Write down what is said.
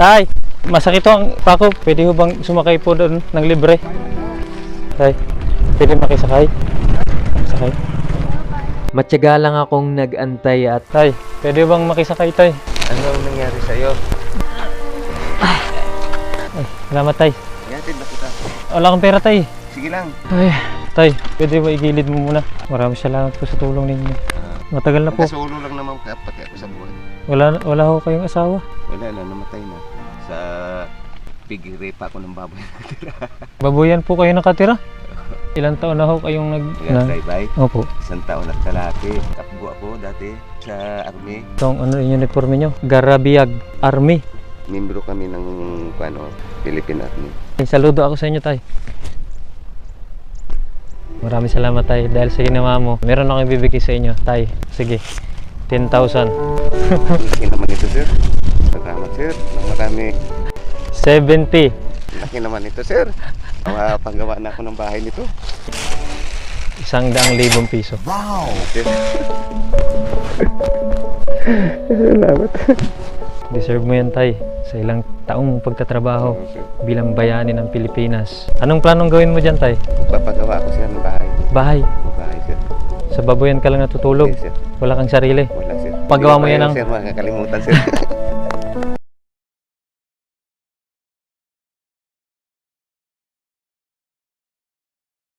Tay, masakit to ang pako. Pwede ho bang sumakay po doon ng libre? Tay, pwede makisakay? Sakay. Matyaga lang akong nag-antay at Tay, pwede bang makisakay tay? Ano ang nangyari sa'yo? Ay, salamat tay. Yatid na kita. Wala kang pera tay. Sige lang. Ay, tay, pwede ba igilid mo muna? Maraming salamat po sa tulong ninyo. Matagal na po. Nagkasulo lang naman ka pati ako sa buhay. Wala, wala ho kayong asawa. Wala na, namatay na. Sa pigire pa ako ng baboy. Babuyan po kayo nakatira. Ilang taon na ho kayong nag... Na, Nag-bye-bye. opo. Isang taon at kalahati. Takbo ako dati sa army. Itong ano yung uniforme nyo? Garabiag Army. Membro kami ng ano, Philippine Army. Ay, saludo ako sa inyo, tay. Maraming salamat, tay. Dahil sa ginawa mo, meron akong ibibigay sa inyo, tay. Sige, 10,000. Laki naman ito, sir. Salamat, sir. Ng Marami. 70. Laki naman ito, sir. Awa, panggawa na ako ng bahay nito. Isang daang libong piso. Sir. Salamat. Deserve mo yan, tay. Sa ilang taong pagtatrabaho bilang bayani ng Pilipinas. Anong planong gawin mo dyan, tay? Papagawa ko siya ng bahay. Bahay. Bahay, sir. Sa baboyan ka lang natutulog. Sir. Wala kang sarili. Wala, sir. Paggawa mo yan ng- Sir, makakalimutan, sir.